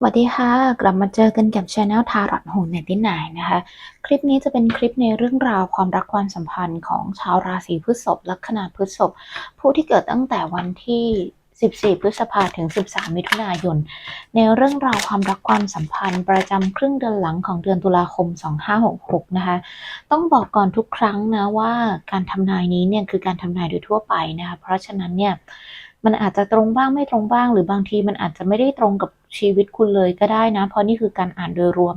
สวัสดีค่ะ กลับมาเจอกันกับช anel ทารอ t โฮนเนตินายนะคะ คลิปนี้จะเป็นคลิปในเรื่องราวความรักความสัมพันธ์ของชาวราศีพฤษภลัคนาพฤษภผู้ที่เกิดตั้งแต่วันที่ 14 พฤษภาถึง 13 มิถุนายน ในเรื่องราวความรักความสัมพันธ์ประจำครึ่งเดือนหลังของเดือนตุลาคม 2566 นะคะ ต้องบอกก่อนทุกครั้งนะว่าการทำนายนี้เนี่ยคือการทำนายโดยทั่วไปนะคะ เพราะฉะนั้นเนี่ยมันอาจจะตรงบ้างไม่ตรงบ้าง หรือบางทีมันอาจจะไม่ได้ตรงกับ ชีวิตคุณเลยก็ได้นะ เพราะนี่คือการอ่านโดยรวม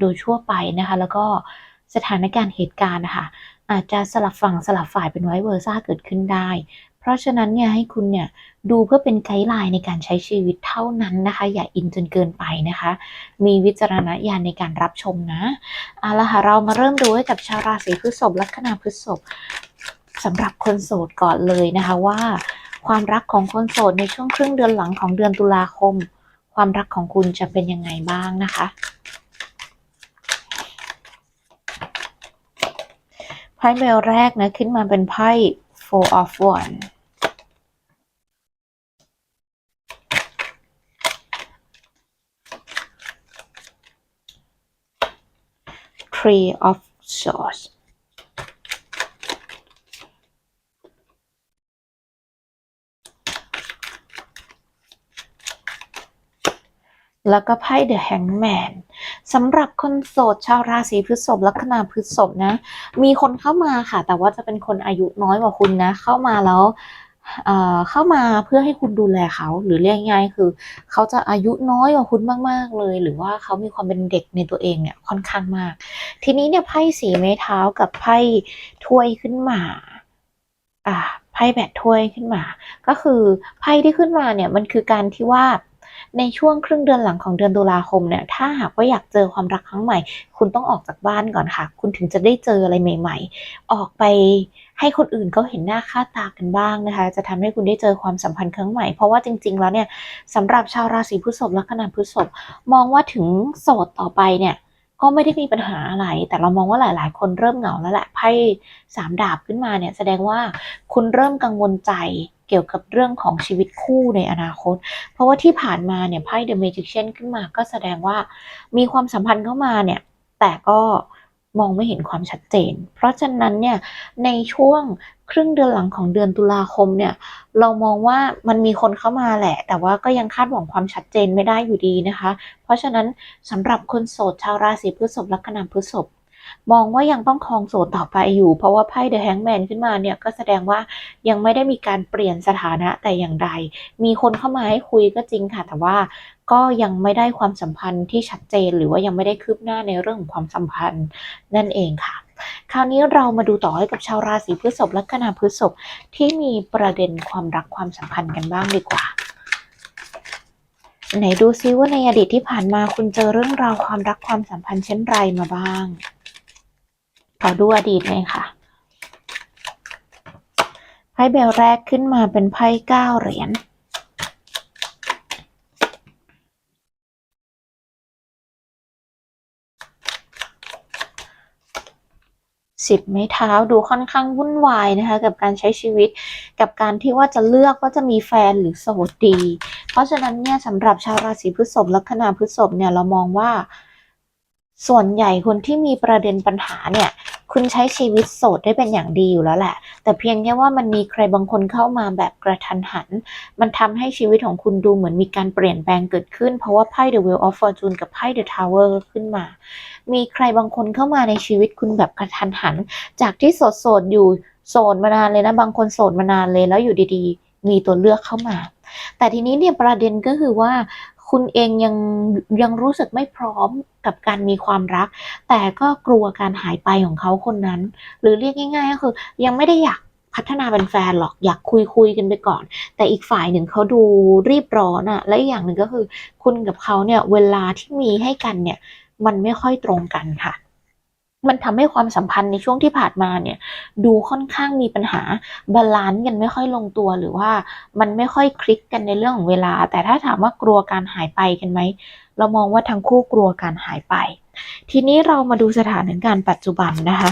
โดยทั่วไปนะคะ แล้วก็สถานการณ์เหตุการณ์นะคะอาจจะสลับฝั่งสลับฝ่ายเป็นไวเวอร์ซ่าเกิดขึ้นได้ เพราะฉะนั้นเนี่ยให้คุณเนี่ยดูเพื่อเป็นไกด์ไลน์ในการใช้ชีวิตเท่านั้นนะคะ อย่าอินจนเกินไปนะคะ มีวิจารณญาณในการรับชมนะเอาละค่ะเรามาเริ่มดูให้กับชาวราศีพฤษภลัคนาพฤษภสำหรับคนโสดก่อนเลยนะคะว่า ความรักของคนโสดในช่วงครึ่งเดือนหลังของเดือนตุลาคม ความรักของคุณจะเป็นยังไงบ้างนะคะ ไพ่ใบแรกนะขึ้นมาเป็นไพ่ four of one three of swords แล้วก็ไพ่ The Hangman สำหรับคนโสดชาวราศีพฤษภลัคนาพฤษภนะ มีคนเข้ามาค่ะ แต่ว่าจะเป็นคนอายุน้อยกว่าคุณนะ เข้ามาแล้วเข้ามาเพื่อให้คุณดูแลเขา หรือเรียกง่ายคือ เขาจะอายุน้อยกว่าคุณมาก ๆ เลย หรือว่าเขามีความเป็นเด็กในตัวเองเนี่ยค่อนข้างมาก ทีนี้เนี่ยไพ่สีไม้เท้ากับไพ่ถ้วยขึ้นมาอ่าไพ่แบดถ้วยขึ้นมา ก็คือไพ่ที่ขึ้นมาเนี่ยมันคือการที่ว่า ในช่วงครึ่งเดือนหลังของเดือนตุลาคมเนี่ยถ้าหากว่าอยากเจอความรักครั้งใหม่ คุณต้องออกจากบ้านก่อนค่ะ คุณถึงจะได้เจออะไรใหม่ ๆ ออกไปให้คนอื่นเขาเห็นหน้าค่าตากันบ้างนะคะ จะทำให้คุณได้เจอความสัมพันธ์ครั้งใหม่ เพราะว่าจริง ๆ แล้วเนี่ยสำหรับชาวราศีพฤษภลัคนาพฤษภมองว่าถึงโสดต่อไปเนี่ยก็ไม่ได้มีปัญหาอะไร แต่เรามองว่าหลาย ๆ คนเริ่มเหงาแล้วแหละ ไพ่สามดาบขึ้นมาเนี่ย แสดงว่าคุณเริ่มกังวลใจ เกี่ยวกับเรื่องของชีวิตคู่ในอนาคต เพราะว่าที่ผ่านมาเนี่ยไพ่ The Magician ขึ้นมาก็แสดงว่ามีความสัมพันธ์เข้ามาเนี่ย แต่ก็มองไม่เห็นความชัดเจน เพราะฉะนั้นเนี่ยในช่วงครึ่งเดือนหลังของเดือนตุลาคมเนี่ย เรามองว่ามันมีคนเข้ามาแหละ แต่ว่าก็ยังคาดหวังความชัดเจนไม่ได้อยู่ดีนะคะ เพราะฉะนั้นสำหรับคนโสดชาวราศีพฤษภลัคนาพฤษภ มองว่ายังต้องครองโสดต่อไปอยู่ เพราะว่าไพ่ The Hangman ขึ้นมาเนี่ยก็แสดงว่ายังไม่ได้มีการเปลี่ยนสถานะแต่อย่างใด มีคนเข้ามาให้คุยก็จริงค่ะ แต่ว่าก็ยังไม่ได้ความสัมพันธ์ที่ชัดเจน หรือว่ายังไม่ได้คืบหน้าในเรื่องของความสัมพันธ์นั่นเองค่ะคราวนี้เรามาดูต่อให้กับชาวราศีพฤษภแลัคนาพฤษภที่มีประเด็นความรักความสัมพันธ์กันบ้างดีกว่า ไหนดูซิว่าในอดีตที่ผ่านมาคุณเจอเรื่องราวความรักความสัมพันธ์เช่นไรมาบ้าง ขอดูอดีตเลยค่ะไพ่เบลแรกขึ้นมาเป็นไพ่เก้าเหรียญสิบไม้เท้าดูค่อนข้างวุ่นวายนะคะ กับการใช้ชีวิตกับการที่ว่าจะเลือกว่าจะมีแฟนหรือโสดดี เพราะฉะนั้นเนี่ยสำหรับชาวราศีพฤษภลัคนาพฤษภเนี่ยเรามองว่า ส่วนใหญ่คนที่มีประเด็นปัญหาเนี่ย คุณใช้ชีวิตโสดได้เป็นอย่างดีอยู่แล้วแหละ แต่เพียงแค่ว่ามันมีใครบางคนเข้ามาแบบกระทันหัน มันทำให้ชีวิตของคุณดูเหมือนมีการเปลี่ยนแปลงเกิดขึ้น เพราะว่าไพ่ The Wheel of Fortune กับไพ่ The Tower ขึ้นมา มีใครบางคนเข้ามาในชีวิตคุณแบบกระทันหัน จากที่โสดโสดๆอยู่โสดมานานเลยนะ บางคนโสดมานานเลยแล้วอยู่ดีๆ มีตัวเลือกเข้ามา แต่ทีนี้เนี่ยประเด็นก็คือว่า คุณเองยังยังรู้สึกไม่พร้อมกับการมีความรัก แต่ก็กลัวการหายไปของเขาคนนั้น หรือเรียกง่ายๆก็คือ ยังไม่ได้อยากพัฒนาเป็นแฟนหรอกอยากคุยคุยกันไปก่อน แต่อีกฝ่ายหนึ่งเขาดูรีบร้อนอะและอีกอย่างหนึ่งก็คือ คุณกับเขาเนี่ยเวลาที่มีให้กันเนี่ย มันไม่ค่อยตรงกันค่ะ มันทำให้ความสัมพันธ์ในช่วงที่ผ่านมาเนี่ย ดูค่อนข้างมีปัญหาบาลานซ์กันไม่ค่อยลงตัวหรือว่ามันไม่ค่อยคลิกกันในเรื่องของเวลา แต่ถ้าถามว่ากลัวการหายไปกันไหมเรามองว่าทั้งคู่กลัวการหายไป ทีนี้เรามาดูสถานการณ์ปัจจุบันนะคะ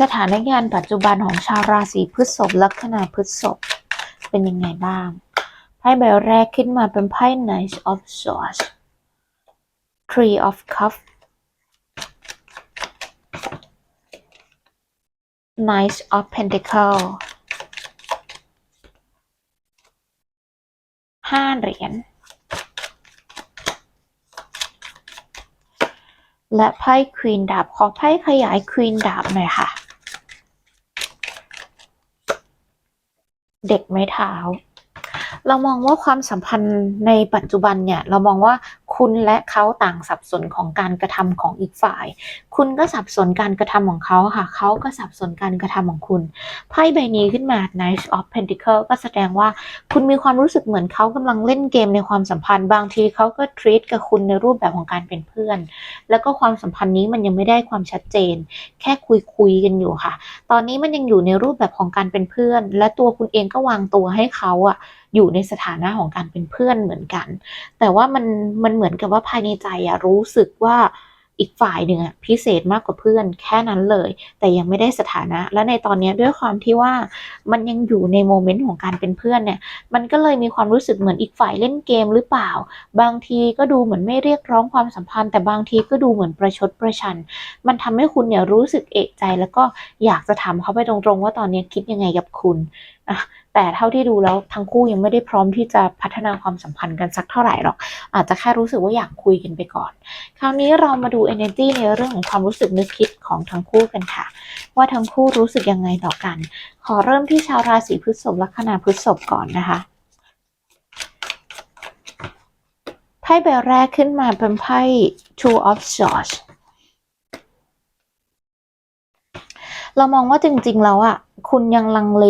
สถานการณ์ปัจจุบันของชาวราศีพฤษภลัคนาพฤษภเป็นยังไงบ้างไพ่ใบแรกขึ้นมาเป็นไพ่ Knight of Swords Three of Cups Knight of Pentacle ห้าเหรียญ และไพ่ควีนดาบ ขอไพ่ขยายควีนดาบหน่อยค่ะ เด็กไม้เท้าเรามองว่าความสัมพันธ์ในปัจจุบันเนี่ย เรามองว่า คุณและเขาต่างสับสนของการกระทำของอีกฝ่าย คุณก็สับสนการกระทำของเขาค่ะ เขาก็สับสนการกระทำของคุณ ไพ่ใบนี้ขึ้นมา Knight of Pentacle ก็แสดงว่าคุณมีความรู้สึกเหมือนเขากำลังเล่นเกมในความสัมพันธ์ บางทีเขาก็ treat กับคุณในรูปแบบของการเป็นเพื่อน แล้วก็ความสัมพันธ์นี้มันยังไม่ได้ความชัดเจน แค่คุยคุยๆกันอยู่ค่ะ ตอนนี้มันยังอยู่ในรูปแบบของการเป็นเพื่อน และตัวคุณเองก็วางตัวให้เขาอะอยู่ในสถานะของการเป็นเพื่อนเหมือนกัน แต่ว่ามันมันเหมือนกับว่าภายในใจอะรู้สึกว่าอีกฝ่ายหนึ่งอะพิเศษมากกว่าเพื่อนแค่นั้นเลย แต่ยังไม่ได้สถานะ และในตอนนี้ด้วยความที่ว่ามันยังอยู่ในโมเมนต์ของการเป็นเพื่อนเนี่ย มันก็เลยมีความรู้สึกเหมือนอีกฝ่ายเล่นเกมหรือเปล่า บางทีก็ดูเหมือนไม่เรียกร้องความสัมพันธ์ แต่บางทีก็ดูเหมือนประชดประชัน มันทำให้คุณเนี่ยรู้สึกเอะใจแล้วก็อยากจะถามเขาไปตรงๆ ว่าตอนนี้คิดยังไงกับคุณอะ แต่เท่าที่ดูแล้วทั้งคู่ยังไม่ได้พร้อมที่จะพัฒนาความสัมพันธ์กันสักเท่าไหร่หรอก อาจจะแค่รู้สึกว่าอยากคุยกันไปก่อน คราวนี้เรามาดู energy ในเรื่องของความรู้สึกนึกคิดของทั้งคู่กันค่ะ ว่าทั้งคู่รู้สึกยังไงต่อกัน ขอเริ่มที่ชาวราศีพฤษภลัคนาพฤษภก่อนนะคะไพ่ใบแรกขึ้นมาเป็นไพ่ Two of Swords เรามองว่าจริงๆแล้วอะ คุณยังลังเล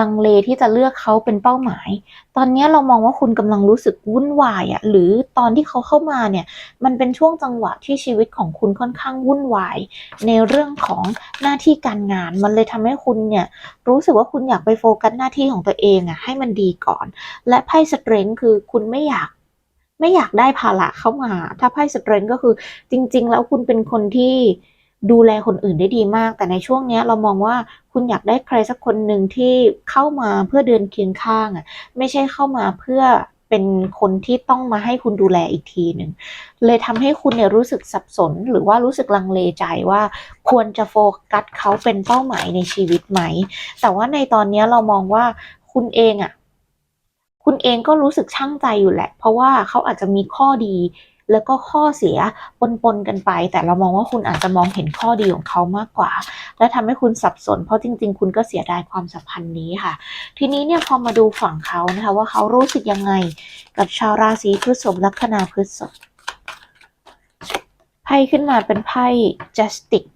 ลังเลที่จะเลือกเขาเป็นเป้าหมาย ตอนนี้เรามองว่าคุณกำลังรู้สึกวุ่นวายอะหรือตอนที่เขาเข้ามาเนี่ยมันเป็นช่วงจังหวะที่ชีวิตของคุณค่อนข้างวุ่นวาย ในเรื่องของหน้าที่การงาน มันเลยทำให้คุณเนี่ยรู้สึกว่าคุณอยากไปโฟกัสหน้าที่ของตัวเองอะให้มันดีก่อน และไพ่สเตรนคือคุณไม่อยากไม่อยากได้ภาระเข้ามา ถ้าไพ่สเตรนก็คือจริง ๆ แล้วคุณเป็นคนที่ ดูแลคนอื่นได้ดีมาก แต่ในช่วงนี้เรามองว่าคุณอยากได้ใครสักคนหนึ่งที่เข้ามาเพื่อเดินเคียงข้างอะไม่ใช่เข้ามาเพื่อเป็นคนที่ต้องมาให้คุณดูแลอีกทีหนึ่งเลยทำให้คุณเนี่ยรู้สึกสับสน หรือว่ารู้สึกลังเลใจว่าควรจะโฟกัสเขาเป็นเป้าหมายในชีวิตไหม แต่ว่าในตอนนี้เรามองว่าคุณเองอะคุณเองก็รู้สึกช่างใจอยู่แหละ เพราะว่าเขาอาจจะมีข้อดี แล้วก็ข้อเสียปนๆกันไป แต่เรามองว่าคุณอาจจะมองเห็นข้อดีของเขามากกว่า และทำให้คุณสับสน เพราะจริง ๆ คุณก็เสียดายความสัมพันธ์นี้ค่ะ ทีนี้เนี่ยพอมาดูฝั่งเขานะคะ ว่าเขารู้สึกยังไงกับชาวราศีพฤษภลัคนาพฤษภไพ่ขึ้นมาเป็นไพ่ justice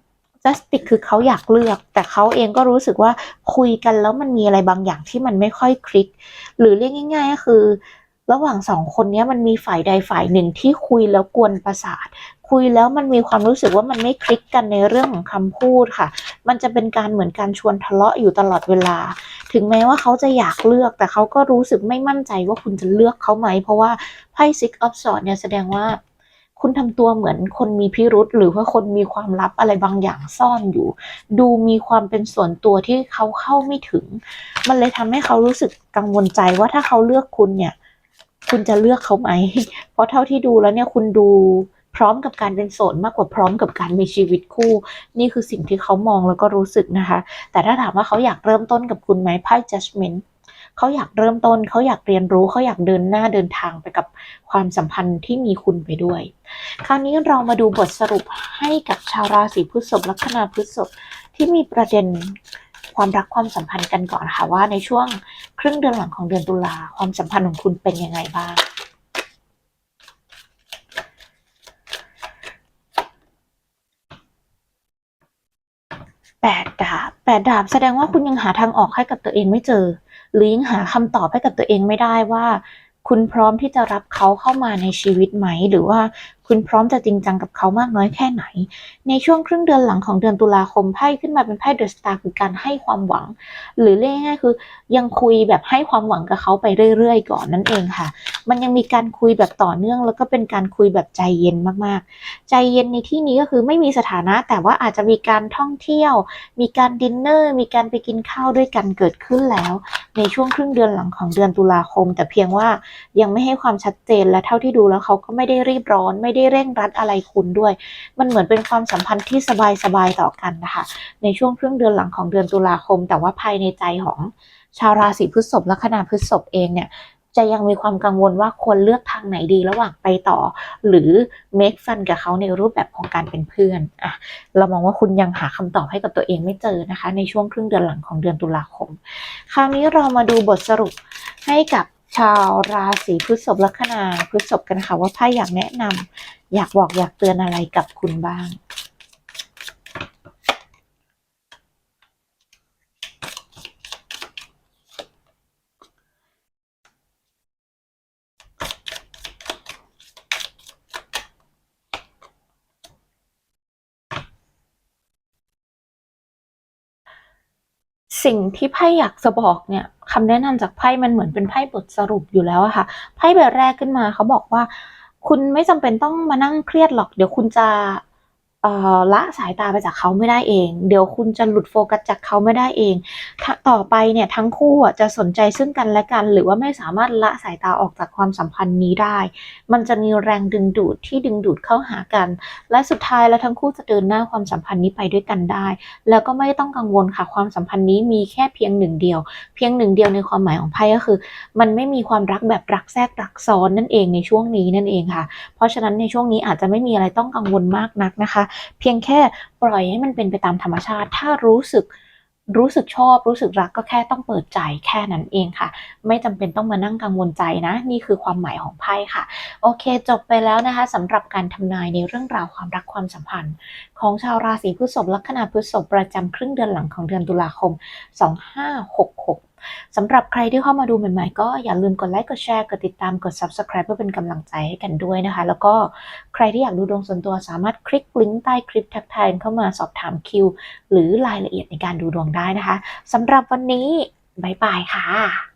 justice คือเขาอยากเลือก แต่เขาเองก็รู้สึกว่าคุยกันแล้วมันมีอะไรบางอย่างที่มันไม่ค่อยคลิก หรือเรียกง่าย ๆ ก็คือ ระหว่างสองคนนี้มันมีฝ่ายใดฝ่ายหนึ่งที่คุยแล้วกวนประสาท คุยแล้วมันมีความรู้สึกว่ามันไม่คลิกกันในเรื่องของคำพูดค่ะ มันจะเป็นการเหมือนการชวนทะเลาะอยู่ตลอดเวลา ถึงแม้ว่าเขาจะอยากเลือก แต่เขาก็รู้สึกไม่มั่นใจว่าคุณจะเลือกเขาไหม เพราะว่าไพ่ Six of Swords เนี่ยแสดงว่าคุณทำตัวเหมือนคนมีพิรุษหรือว่าคนมีความลับอะไรบางอย่างซ่อนอยู่ ดูมีความเป็นส่วนตัวที่เขาเข้าไม่ถึง มันเลยทำให้เขารู้สึกกังวลใจว่าถ้าเขาเลือกคุณเนี่ย คุณจะเลือกเขาไหม เพราะเท่าที่ดูแล้วเนี่ยคุณดูพร้อมกับการเป็นโสดมากกว่าพร้อมกับการมีชีวิตคู่ นี่คือสิ่งที่เขามองแล้วก็รู้สึกนะคะ แต่ถ้าถามว่าเขาอยากเริ่มต้นกับคุณไหมไพ่ judgment เขาอยากเริ่มต้น เขาอยากเรียนรู้ เขาอยากเดินหน้าเดินทางไปกับความสัมพันธ์ที่มีคุณไปด้วย คราวนี้เรามาดูบทสรุปให้กับชาวราศีพฤษภลัคนาพฤษภที่มีประเด็น ความรักความสัมพันธ์กันก่อนค่ะว่าในช่วงครึ่งเดือนหลังของเดือนตุลาความสัมพันธ์ของคุณเป็นยังไงบ้างแปดดาบแปดดาบแสดงว่าคุณยังหาทางออกให้กับตัวเองไม่เจอ หรือยังหาคำตอบให้กับตัวเองไม่ได้ว่า คุณพร้อมที่จะรับเขาเข้ามาในชีวิตไหม หรือว่า คุณพร้อมจะจริงจังกับเขามากน้อยแค่ไหน ในช่วงครึ่งเดือนหลังของเดือนตุลาคมไพ่ขึ้นมาเป็นไพ่เดอะสตาร์คือการให้ความหวัง หรือเรียกง่ายๆคือ ยังคุยแบบให้ความหวังกับเขาไปเรื่อยๆ ก่อนนั่นเองค่ะ มันยังมีการคุยแบบต่อเนื่องแล้วก็เป็นการคุยแบบใจเย็นมากๆ ใจเย็นในที่นี้ก็คือไม่มีสถานะ แต่ว่าอาจจะมีการท่องเที่ยว มีการดินเนอร์ มีการไปกินข้าวด้วยกันเกิดขึ้นแล้ว ในช่วงครึ่งเดือนหลังของเดือนตุลาคม แต่เพียงว่ายังไม่ให้ความชัดเจนและเท่าที่ดูแล้วเขาก็ไม่ได้รีบร้อนไม่ได้เร่งรัดอะไรคุณด้วย มันเหมือนเป็นความสัมพันธ์ที่สบายๆต่อกันนะคะ ในช่วงครึ่งเดือนหลังของเดือนตุลาคม แต่ว่าภายในใจของชาวราศีพฤษภและคณะพฤษภเองเนี่ยจะยังมีความกังวลว่าควรเลือกทางไหนดีระหว่างไปต่อ หรือ make fun กับเขาในรูปแบบของการเป็นเพื่อนอะเรามองว่าคุณยังหาคำตอบให้กับตัวเองไม่เจอนะคะ ในช่วงครึ่งเดือนหลังของเดือนตุลาคม คราวนี้เรามาดูบทสรุปให้กับ ชาวราศีพฤษภลัคนาพฤษภกันค่ะว่าไพ่อยากแนะนำอยากบอกอยากเตือนอะไรกับคุณบ้างสิ่งที่ไพ่อยากจะบอกเนี่ย คำแนะนำจากไพ่มันเหมือนเป็นไพ่บทสรุปอยู่แล้วอะค่ะ ไพ่ใบแรกขึ้นมาเขาบอกว่า คุณไม่จำเป็นต้องมานั่งเครียดหรอก เดี๋ยวคุณจะ ละสายตาไปจากเขาไม่ได้เอง เดี๋ยวคุณจะหลุดโฟกัสจากเขาไม่ได้เอง ต่อไปเนี่ยทั้งคู่จะสนใจซึ่งกันและกัน หรือว่าไม่สามารถละสายตาออกจากความสัมพันธ์นี้ได้ มันจะมีแรงดึงดูดที่ดึงดูดเข้าหากัน และสุดท้ายแล้วทั้งคู่จะเดินหน้าความสัมพันธ์นี้ไปด้วยกันได้ แล้วก็ไม่ต้องกังวลค่ะความสัมพันธ์นี้มีแค่เพียงหนึ่งเดียว เพียงหนึ่งเดียวในความหมายของไพ่ก็คือ มันไม่มีความรักแบบรักแทรกรักซ้อนนั่นเองในช่วงนี้นั่นเองค่ะ เพราะฉะนั้นในช่วงนี้อาจจะไม่มีอะไรต้องกังวลมากนักนะคะเพียงแค่ปล่อยให้มันเป็นไปตามธรรมชาติ ถ้ารู้สึกรู้สึกชอบรู้สึกรักก็แค่ต้องเปิดใจแค่นั้นเองค่ะ ไม่จำเป็นต้องมานั่งกังวลใจนะ นี่คือความหมายของไพ่ค่ะ โอเค จบไปแล้วนะคะสำหรับการทำนายในเรื่องราวความรักความสัมพันธ์ ของชาวราศีพฤษภลัคนาพฤษภประจำครึ่งเดือนหลังของเดือนตุลาคม 2566 สำหรับใครที่เข้ามาดูใหม่ๆ ก็อย่าลืมกดไลค์ กดแชร์ กดติดตาม กด subscribe เพื่อเป็นกำลังใจให้กันด้วยนะคะ แล้วก็ใครที่อยากดูดวงส่วนตัวสามารถคลิกลิงก์ใต้คลิปทักทายเข้ามาสอบถามคิว หรือรายละเอียดในการดูดวงได้นะคะสำหรับวันนี้บายบายค่ะ